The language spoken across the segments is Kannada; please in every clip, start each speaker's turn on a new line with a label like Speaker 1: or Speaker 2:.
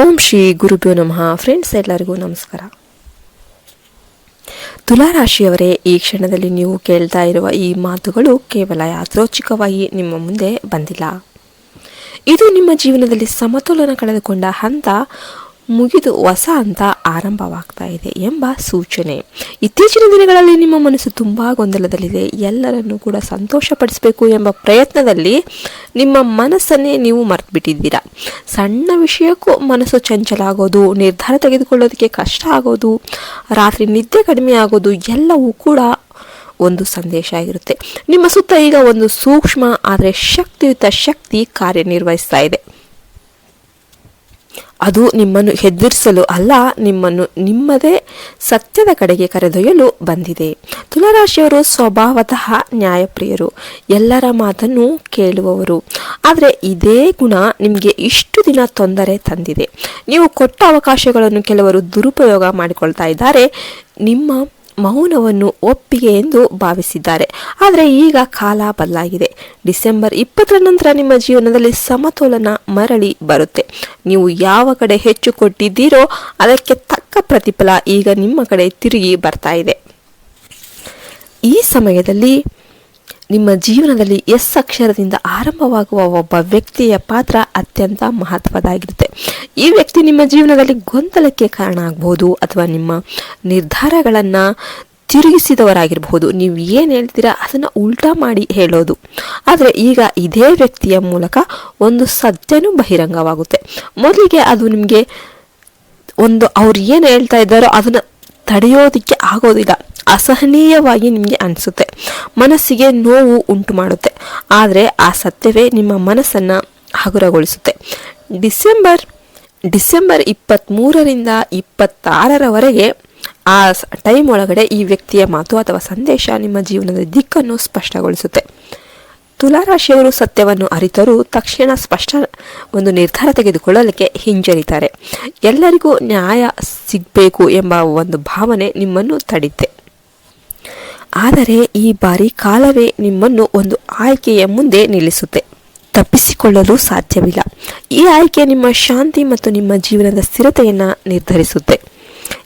Speaker 1: ಓಂ ಶ್ರೀ ಗುರುಭ್ಯೋ ನಮಃ. ಫ್ರೆಂಡ್ಸ್ ಎಲ್ಲರಿಗೂ ನಮಸ್ಕಾರ. ತುಲಾರಾಶಿಯವರೇ, ಈ ಕ್ಷಣದಲ್ಲಿ ನೀವು ಕೇಳ್ತಾ ಇರುವ ಈ ಮಾತುಗಳು ಕೇವಲ ಯಾತ್ರೋಚಿಕವಾಗಿ ನಿಮ್ಮ ಮುಂದೆ ಬಂದಿಲ್ಲ. ಇದು ನಿಮ್ಮ ಜೀವನದಲ್ಲಿ ಸಮತೋಲನ ಕಳೆದುಕೊಂಡ ಹಂತ ಮುಗಿದು ಹೊಸ ಹಂತ ಆರಂಭವಾಗ್ತಾ ಇದೆ ಎಂಬ ಸೂಚನೆ. ಇತ್ತೀಚಿನ ದಿನಗಳಲ್ಲಿ ನಿಮ್ಮ ಮನಸ್ಸು ತುಂಬ ಗೊಂದಲದಲ್ಲಿದೆ. ಎಲ್ಲರನ್ನೂ ಕೂಡ ಸಂತೋಷಪಡಿಸಬೇಕು ಎಂಬ ಪ್ರಯತ್ನದಲ್ಲಿ ನಿಮ್ಮ ಮನಸ್ಸನ್ನೇ ನೀವು ಮರೆತುಬಿಟ್ಟಿದ್ದೀರಾ. ಸಣ್ಣ ವಿಷಯಕ್ಕೂ ಮನಸ್ಸು ಚಂಚಲ ಆಗೋದು ನಿರ್ಧಾರ ತೆಗೆದುಕೊಳ್ಳೋದಕ್ಕೆ ಕಷ್ಟ ಆಗೋದು, ರಾತ್ರಿ ನಿದ್ದೆ ಕಡಿಮೆ ಆಗೋದು ಎಲ್ಲವೂ ಕೂಡ ಒಂದು ಸಂದೇಶ ಆಗಿರುತ್ತೆ. ನಿಮ್ಮ ಸುತ್ತ ಈಗ ಒಂದು ಸೂಕ್ಷ್ಮ, ಆದರೆ ಶಕ್ತಿಯುತ ಶಕ್ತಿ ಕಾರ್ಯನಿರ್ವಹಿಸ್ತಾ ಇದೆ. ಅದು ನಿಮ್ಮನ್ನು ಹೆದರಿಸಲು ಅಲ್ಲ, ನಿಮ್ಮನ್ನು ನಿಮ್ಮದೇ ಸತ್ಯದ ಕಡೆಗೆ ಕರೆದೊಯ್ಯಲು ಬಂದಿದೆ. ತುಲರಾಶಿಯವರು ಸ್ವಭಾವತಃ ನ್ಯಾಯಪ್ರಿಯರು. ಎಲ್ಲರ ಮಾತನ್ನು ಕೇಳುವವರು. ಆದರೆ ಇದೇ ಗುಣ ನಿಮಗೆ ಇಷ್ಟು ದಿನ ತೊಂದರೆ ತಂದಿದೆ. ನೀವು ಕೊಟ್ಟ ಅವಕಾಶಗಳನ್ನು ಕೆಲವರು ದುರುಪಯೋಗ ಮಾಡಿಕೊಳ್ತಾ ಇದ್ದಾರೆ. ನಿಮ್ಮ ಮೌನವನ್ನು ಒಪ್ಪಿಗೆ ಎಂದು ಭಾವಿಸಿದ್ದಾರೆ. ಆದರೆ ಈಗ ಕಾಲ ಬದಲಾಗಿದೆ. ಡಿಸೆಂಬರ್ ಇಪ್ಪತ್ತರ ನಂತರ ನಿಮ್ಮ ಜೀವನದಲ್ಲಿ ಸಮತೋಲನ ಮರಳಿ ಬರುತ್ತೆ. ನೀವು ಯಾವ ಕಡೆ ಹೆಚ್ಚು ಕೊಟ್ಟಿದ್ದೀರೋ ಅದಕ್ಕೆ ತಕ್ಕ ಪ್ರತಿಫಲ ಈಗ ನಿಮ್ಮ ಕಡೆ ತಿರುಗಿ ಬರ್ತಾ ಇದೆ. ಈ ಸಮಯದಲ್ಲಿ ನಿಮ್ಮ ಜೀವನದಲ್ಲಿ ಎಸ್ ಅಕ್ಷರದಿಂದ ಆರಂಭವಾಗುವ ಒಬ್ಬ ವ್ಯಕ್ತಿಯ ಪಾತ್ರ ಅತ್ಯಂತ ಮಹತ್ವದಾಗಿರುತ್ತೆ ಈ ವ್ಯಕ್ತಿ ನಿಮ್ಮ ಜೀವನದಲ್ಲಿ ಗೊಂದಲಕ್ಕೆ ಕಾರಣ ಆಗಬಹುದು ಅಥವಾ ನಿಮ್ಮ ನಿರ್ಧಾರಗಳನ್ನು ತಿರುಗಿಸಿದವರಾಗಿರಬಹುದು. ನೀವು ಏನು ಹೇಳ್ತೀರಾ ಅದನ್ನು ಉಲ್ಟಾ ಮಾಡಿ ಹೇಳೋದು. ಆದರೆ ಈಗ ಇದೇ ವ್ಯಕ್ತಿಯ ಮೂಲಕ ಒಂದು ಸತ್ಯನೂ ಬಹಿರಂಗವಾಗುತ್ತೆ. ಮೊದಲಿಗೆ ಅದು ನಿಮಗೆ ಒಂದು ಅವ್ರು ಏನು ಹೇಳ್ತಾ ಇದ್ದಾರೋ ಅದನ್ನು ತಡೆಯೋದಕ್ಕೆ ಆಗೋದಿಲ್ಲ. ಅಸಹನೀಯವಾಗಿ ನಿಮಗೆ ಅನಿಸುತ್ತೆ. ಮನಸ್ಸಿಗೆ ನೋವು ಉಂಟು ಮಾಡುತ್ತೆ ಆದರೆ ಆ ಸತ್ಯವೇ ನಿಮ್ಮ ಮನಸ್ಸನ್ನು ಹಗುರಗೊಳಿಸುತ್ತೆ. ಡಿಸೆಂಬರ್ ಡಿಸೆಂಬರ್ ಇಪ್ಪತ್ತ್ಮೂರರಿಂದ ಇಪ್ಪತ್ತಾರರವರೆಗೆ ಆ ಟೈಮ್ ಒಳಗಡೆ ಈ ವ್ಯಕ್ತಿಯ ಮಾತು ಅಥವಾ ಸಂದೇಶ ನಿಮ್ಮ ಜೀವನದ ದಿಕ್ಕನ್ನು ಸ್ಪಷ್ಟಗೊಳಿಸುತ್ತೆ. ತುಲಾರಾಶಿಯವರು ಸತ್ಯವನ್ನು ಅರಿತರೂ ತಕ್ಷಣ ಸ್ಪಷ್ಟ ಒಂದು ನಿರ್ಧಾರ ತೆಗೆದುಕೊಳ್ಳಲಿಕ್ಕೆ ಹಿಂಜರಿತಾರೆ. ಎಲ್ಲರಿಗೂ ನ್ಯಾಯ ಸಿಗಬೇಕು ಎಂಬ ಒಂದು ಭಾವನೆ ನಿಮ್ಮನ್ನು ತಡಿತೆ ಆದರೆ ಈ ಬಾರಿ ಕಾಲವೇ ನಿಮ್ಮನ್ನು ಒಂದು ಆಯ್ಕೆಯ ಮುಂದೆ ನಿಲ್ಲಿಸುತ್ತೆ. ತಪ್ಪಿಸಿಕೊಳ್ಳಲು ಸಾಧ್ಯವಿಲ್ಲ. ಈ ಆಯ್ಕೆ ನಿಮ್ಮ ಶಾಂತಿ ಮತ್ತು ನಿಮ್ಮ ಜೀವನದ ಸ್ಥಿರತೆಯನ್ನು ನಿರ್ಧರಿಸುತ್ತೆ.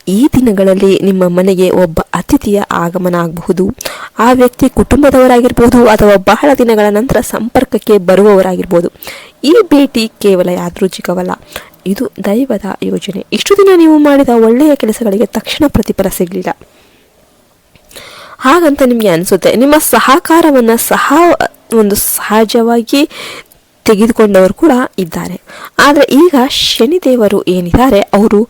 Speaker 1: ಈ ದಿನಗಳಲ್ಲಿ ನಿಮ್ಮ ಮನೆಗೆ ಒಬ್ಬ ಅತಿಥಿಯ ಆಗಮನ ಆಗಬಹುದು. ಆ ವ್ಯಕ್ತಿ ಕುಟುಂಬದವರಾಗಿರ್ಬೋದು ಅಥವಾ ಬಹಳ ದಿನಗಳ ನಂತರ ಸಂಪರ್ಕಕ್ಕೆ ಬರುವವರಾಗಿರ್ಬೋದು. ಈ ಭೇಟಿ ಕೇವಲ ಯಾದೃಚ್ಛಿಕವಲ್ಲ, ಇದು ದೈವದ ಯೋಜನೆ. ಇಷ್ಟು ದಿನ ನೀವು ಮಾಡಿದ ಒಳ್ಳೆಯ ಕೆಲಸಗಳಿಗೆ ತಕ್ಷಣ ಪ್ರತಿಫಲ ಸಿಗಲಿಲ್ಲ. ಹಾಗಂತ ನಿಮಗೆ ಅನಿಸುತ್ತೆ. ನಿಮ್ಮ ಸಹಕಾರವನ್ನು ಸಹ ಒಂದು ಸಹಜವಾಗಿ ತೆಗೆದುಕೊಂಡವರು ಕೂಡ ಇದ್ದಾರೆ. ಆದರೆ ಈಗ ಶನಿದೇವರು ಏನಿದ್ದಾರೆ, ಅವರು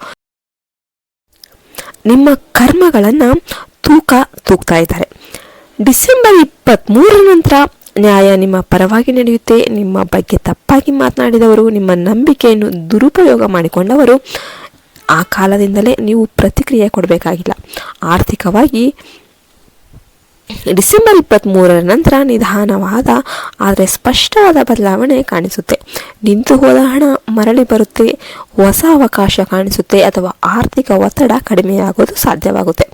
Speaker 1: ನಿಮ್ಮ ಕರ್ಮಗಳನ್ನು ತೂಕ ತೂಗ್ತಾ ಇದ್ದಾರೆ. ಡಿಸೆಂಬರ್ ಇಪ್ಪತ್ತ್ಮೂರರ ನಂತರ ನ್ಯಾಯ ನಿಮ್ಮ ಪರವಾಗಿ ನಡೆಯುತ್ತೆ. ನಿಮ್ಮ ಬಗ್ಗೆ ತಪ್ಪಾಗಿ ಮಾತನಾಡಿದವರು, ನಿಮ್ಮ ನಂಬಿಕೆಯನ್ನು ದುರುಪಯೋಗ ಮಾಡಿಕೊಂಡವರು, ಆ ಕಾಲದಿಂದಲೇ ನೀವು ಪ್ರತಿಕ್ರಿಯೆ ಕೊಡಬೇಕಾಗಿಲ್ಲ. ಆರ್ಥಿಕವಾಗಿ ಡಿಸೆಂಬರ್ ಇಪ್ಪತ್ತ್ಮೂರರ ನಂತರ ನಿಧಾನವಾದ, ಆದರೆ ಸ್ಪಷ್ಟವಾದ ಬದಲಾವಣೆ ಕಾಣಿಸುತ್ತೆ. ನಿಂತು ಹೋದ ಹಣ ಮರಳಿ ಬರುತ್ತೆ, ಹೊಸ ಅವಕಾಶ ಕಾಣಿಸುತ್ತೆ ಅಥವಾ ಆರ್ಥಿಕ ಒತ್ತಡ ಕಡಿಮೆಯಾಗೋದು ಸಾಧ್ಯವಾಗುತ್ತೆ.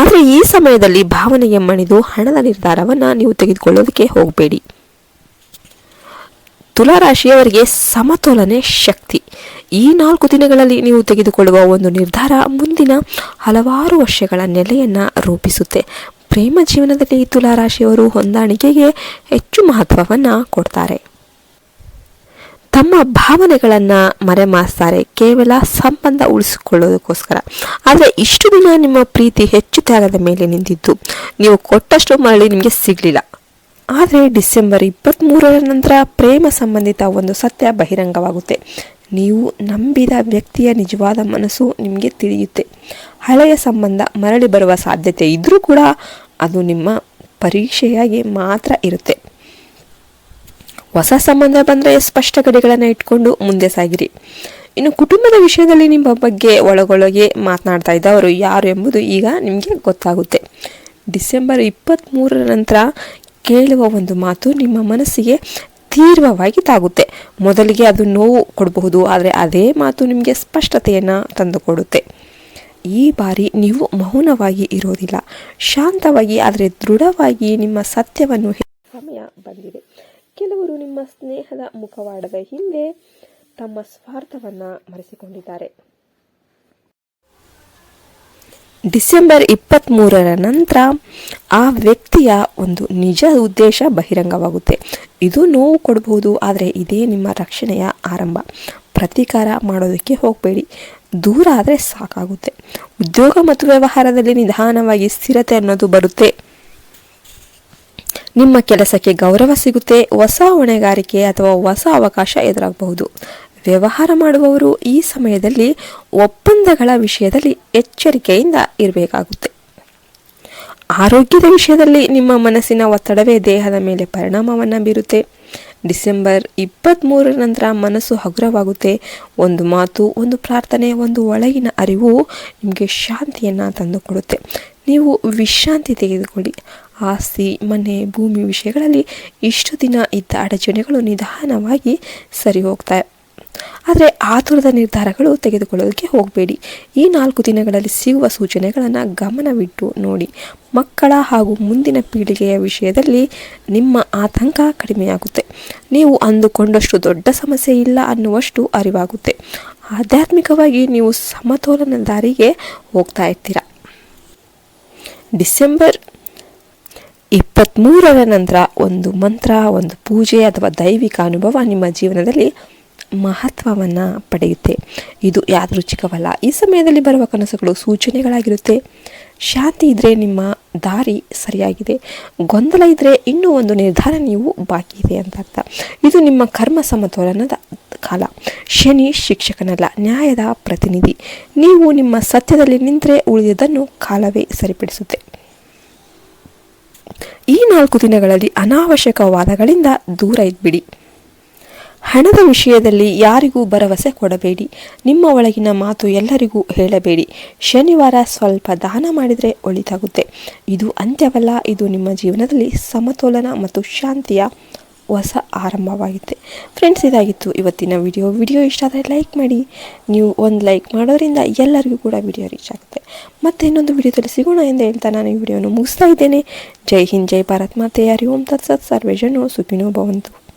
Speaker 1: ಆದರೆ ಈ ಸಮಯದಲ್ಲಿ ಭಾವನೆಗೆ ಮಣಿದು ಹಣದ ನಿರ್ಧಾರವನ್ನು ನೀವು ತೆಗೆದುಕೊಳ್ಳೋದಕ್ಕೆ ಹೋಗಬೇಡಿ. ತುಲಾರಾಶಿಯವರಿಗೆ ಸಮತೋಲನೆ ಶಕ್ತಿ. ಈ ನಾಲ್ಕು ದಿನಗಳಲ್ಲಿ ನೀವು ತೆಗೆದುಕೊಳ್ಳುವ ಒಂದು ನಿರ್ಧಾರ ಮುಂದಿನ ಹಲವಾರು ವರ್ಷಗಳ ನೆಲೆಯನ್ನು ರೂಪಿಸುತ್ತೆ. ಪ್ರೇಮ ಜೀವನದಲ್ಲಿ ತುಲಾರಾಶಿಯವರು ಹೊಂದಾಣಿಕೆಗೆ ಹೆಚ್ಚು ಮಹತ್ವವನ್ನು ಕೊಡ್ತಾರೆ. ತಮ್ಮ ಭಾವನೆಗಳನ್ನು ಮರೆಮಾಸ್ತಾರೆ ಕೇವಲ ಸಂಬಂಧ ಉಳಿಸಿಕೊಳ್ಳೋದಕ್ಕೋಸ್ಕರ. ಆದರೆ ಇಷ್ಟು ದಿನ ನಿಮ್ಮ ಪ್ರೀತಿ ಹೆಚ್ಚು ತ್ಯಾಗದ ಮೇಲೆ ನಿಂತಿದ್ದು ನೀವು ಕೊಟ್ಟಷ್ಟು ಮರಳಿ ನಿಮಗೆ ಸಿಗಲಿಲ್ಲ. ಆದರೆ ಡಿಸೆಂಬರ್ ಇಪ್ಪತ್ತ್ಮೂರರ ನಂತರ ಪ್ರೇಮ ಸಂಬಂಧಿತ ಒಂದು ಸತ್ಯ ಬಹಿರಂಗವಾಗುತ್ತೆ. ನೀವು ನಂಬಿದ ವ್ಯಕ್ತಿಯ ನಿಜವಾದ ಮನಸ್ಸು ನಿಮಗೆ ತಿಳಿಯುತ್ತೆ. ಹಳೆಯ ಸಂಬಂಧ ಮರಳಿ ಬರುವ ಸಾಧ್ಯತೆ ಇದ್ದರೂ ಕೂಡ ಅದು ನಿಮ್ಮ ಪರೀಕ್ಷೆಯಾಗಿ ಮಾತ್ರ ಇರುತ್ತೆ. ಹೊಸ ಸಂಬಂಧ ಬಂದರೆ ಸ್ಪಷ್ಟ ಗಡಿಗಳನ್ನು ಇಟ್ಕೊಂಡು ಮುಂದೆ ಸಾಗಿರಿ. ಇನ್ನು ಕುಟುಂಬದ ವಿಷಯದಲ್ಲಿ ನಿಮ್ಮ ಬಗ್ಗೆ ಒಳಗೊಳಗೆ ಮಾತನಾಡ್ತಾ ಇದ್ದವರು ಯಾರು ಎಂಬುದು ಈಗ ನಿಮಗೆ ಗೊತ್ತಾಗುತ್ತೆ. ಡಿಸೆಂಬರ್ ಇಪ್ಪತ್ತ್ಮೂರರ ನಂತರ ಕೇಳುವ ಒಂದು ಮಾತು ನಿಮ್ಮ ಮನಸ್ಸಿಗೆ ತೀವ್ರವಾಗಿ ತಾಗುತ್ತೆ. ಮೊದಲಿಗೆ ಅದು ನೋವು ಕೊಡಬಹುದು, ಆದರೆ ಅದೇ ಮಾತು ನಿಮಗೆ ಸ್ಪಷ್ಟತೆಯನ್ನು ತಂದುಕೊಡುತ್ತೆ. ಈ ಬಾರಿ ನೀವು ಮೌನವಾಗಿ ಇರೋದಿಲ್ಲ. ಶಾಂತವಾಗಿ ಆದರೆ ದೃಢವಾಗಿ ನಿಮ್ಮ ಸತ್ಯವನ್ನು ಸಮಯ ಬಂದಿದೆ. ಕೆಲವರು ನಿಮ್ಮ ಸ್ನೇಹದ ಮುಖವಾಡದ ಹಿಂದೆ ತಮ್ಮ ಸ್ವಾರ್ಥವನ್ನು ಮರೆಸಿಕೊಂಡಿದ್ದಾರೆ. ಡಿಸೆಂಬರ್ ಇಪ್ಪತ್ತ್ಮೂರರ ನಂತರ ಆ ವ್ಯಕ್ತಿಯ ಒಂದು ನಿಜ ಉದ್ದೇಶ ಬಹಿರಂಗವಾಗುತ್ತೆ. ಇದು ನೋವು ಕೊಡಬಹುದು, ಆದರೆ ಇದೇ ನಿಮ್ಮ ರಕ್ಷಣೆಯ ಆರಂಭ. ಪ್ರತೀಕಾರ ಮಾಡೋದಕ್ಕೆ ಹೋಗಬೇಡಿ. ದೂರ ಆದರೆ ಸಾಕಾಗುತ್ತೆ. ಉದ್ಯೋಗ ಮತ್ತು ವ್ಯವಹಾರದಲ್ಲಿ ನಿಧಾನವಾಗಿ ಸ್ಥಿರತೆ ಅನ್ನೋದು ಬರುತ್ತೆ. ನಿಮ್ಮ ಕೆಲಸಕ್ಕೆ ಗೌರವ ಸಿಗುತ್ತೆ, ಹೊಸ ಹೊಣೆಗಾರಿಕೆ ಅಥವಾ ಹೊಸ ಅವಕಾಶ ಎದುರಾಗಬಹುದು. ವ್ಯವಹಾರ ಮಾಡುವವರು ಈ ಸಮಯದಲ್ಲಿ ಒಪ್ಪಂದಗಳ ವಿಷಯದಲ್ಲಿ ಎಚ್ಚರಿಕೆಯಿಂದ ಇರಬೇಕಾಗುತ್ತೆ. ಆರೋಗ್ಯದ ವಿಷಯದಲ್ಲಿ ನಿಮ್ಮ ಮನಸ್ಸಿನ ಒತ್ತಡವೇ ದೇಹದ ಮೇಲೆ ಪರಿಣಾಮವನ್ನು ಬೀರುತ್ತೆ. ಡಿಸೆಂಬರ್ ಇಪ್ಪತ್ತ್ಮೂರರ ನಂತರ ಮನಸ್ಸು ಹಗುರವಾಗುತ್ತೆ. ಒಂದು ಮಾತು, ಒಂದು ಪ್ರಾರ್ಥನೆ, ಒಂದು ಒಳಗಿನ ಅರಿವು ನಿಮಗೆ ಶಾಂತಿಯನ್ನು ತಂದುಕೊಡುತ್ತೆ ನೀವು ವಿಶ್ರಾಂತಿ ತೆಗೆದುಕೊಳ್ಳಿ. ಆಸ್ತಿ, ಮನೆ, ಭೂಮಿ ವಿಷಯಗಳಲ್ಲಿ ಇಷ್ಟು ದಿನ ಇದ್ದ ಅಡಚಣೆಗಳು ನಿಧಾನವಾಗಿ ಸರಿ ಹೋಗ್ತಾ ಆದರೆ ಆತುರದ ನಿರ್ಧಾರಗಳು ತೆಗೆದುಕೊಳ್ಳೋದಕ್ಕೆ ಹೋಗಬೇಡಿ. ಈ ನಾಲ್ಕು ದಿನಗಳಲ್ಲಿ ಸಿಗುವ ಸೂಚನೆಗಳನ್ನು ಗಮನವಿಟ್ಟು ನೋಡಿ. ಮಕ್ಕಳ ಹಾಗೂ ಮುಂದಿನ ಪೀಳಿಗೆಯ ವಿಷಯದಲ್ಲಿ ನಿಮ್ಮ ಆತಂಕ ಕಡಿಮೆಯಾಗುತ್ತೆ. ನೀವು ಅಂದುಕೊಂಡಷ್ಟು ದೊಡ್ಡ ಸಮಸ್ಯೆ ಇಲ್ಲ ಅನ್ನುವಷ್ಟು ಅರಿವಾಗುತ್ತೆ. ಆಧ್ಯಾತ್ಮಿಕವಾಗಿ ನೀವು ಸಮತೋಲನ ದಾರಿಗೆ ಹೋಗ್ತಾ ಇರ್ತೀರ? ಡಿಸೆಂಬರ್ ಇಪ್ಪತ್ತ್ಮೂರರ ನಂತರ ಒಂದು ಮಂತ್ರ, ಒಂದು ಪೂಜೆ ಅಥವಾ ದೈವಿಕ ಅನುಭವ ನಿಮ್ಮ ಜೀವನದಲ್ಲಿ ಮಹತ್ವವನ್ನು ಪಡೆಯುತ್ತೆ. ಇದು ಯಾದೃಚ್ಛಿಕವಲ್ಲ. ಈ ಸಮಯದಲ್ಲಿ ಬರುವ ಕನಸುಗಳು ಸೂಚನೆಗಳಾಗಿರುತ್ತೆ. ಶಾಂತಿ ಇದ್ದರೆ ನಿಮ್ಮ ದಾರಿ ಸರಿಯಾಗಿದೆ. ಗೊಂದಲ ಇದ್ದರೆ ಇನ್ನೂ ಒಂದು ನಿರ್ಧಾರ ನೀವು ಬಾಕಿ ಇದೆ ಅಂತ ಅರ್ಥ. ಇದು ನಿಮ್ಮ ಕರ್ಮ ಸಮತೋಲನದ ಕಾಲ. ಶನಿ ಶಿಕ್ಷಕನಲ್ಲ, ನ್ಯಾಯದ ಪ್ರತಿನಿಧಿ. ನೀವು ನಿಮ್ಮ ಸತ್ಯದಲ್ಲಿ ನಿಂತರೆ ಉಳಿದಿದ್ದನ್ನು ಕಾಲವೇ ಸರಿಪಡಿಸುತ್ತೆ. ಈ ನಾಲ್ಕು ದಿನಗಳಲ್ಲಿ ಅನಾವಶ್ಯಕ ವಾದಗಳಿಂದ ದೂರ ಇದ್ಬಿಡಿ. ಹಣದ ವಿಷಯದಲ್ಲಿ ಯಾರಿಗೂ ಭರವಸೆ ಕೊಡಬೇಡಿ. ನಿಮ್ಮ ಒಳಗಿನ ಮಾತು ಎಲ್ಲರಿಗೂ ಹೇಳಬೇಡಿ. ಶನಿವಾರ ಸ್ವಲ್ಪ ದಾನ ಮಾಡಿದರೆ ಒಳಿತಾಗುತ್ತೆ. ಇದು ಅಂತ್ಯವಲ್ಲ, ಇದು ನಿಮ್ಮ ಜೀವನದಲ್ಲಿ ಸಮತೋಲನ ಮತ್ತು ಶಾಂತಿಯ ಹೊಸ ಆರಂಭವಾಗಿದೆ. ಫ್ರೆಂಡ್ಸ್ ಇದಾಗಿತ್ತು ಇವತ್ತಿನ ವಿಡಿಯೋ ವಿಡಿಯೋ ಇಷ್ಟ ಆದರೆ ಲೈಕ್ ಮಾಡಿ. ನೀವು ಒಂದು ಲೈಕ್ ಮಾಡೋದ್ರಿಂದ ಎಲ್ಲರಿಗೂ ಕೂಡ ವಿಡಿಯೋ ರೀಚ್ ಆಗುತ್ತೆ. ಮತ್ತೆ ಇನ್ನೊಂದು ವಿಡಿಯೋದಲ್ಲಿ ಸಿಗೋಣ ಎಂದು ಹೇಳ್ತಾ ನಾನು ಈ ವಿಡಿಯೋನ ಮುಗಿಸ್ತಾ ಇದ್ದೇನೆ. ಜೈ ಹಿಂದ್, ಜೈ ಭಾರತ್ ಮಾತೆ ಯಾರಿ ಓಂ ತತ್ಸತ್ ಸರ್ವೇ ಜನ ಸುಖಿನೋ ಭವಂತು.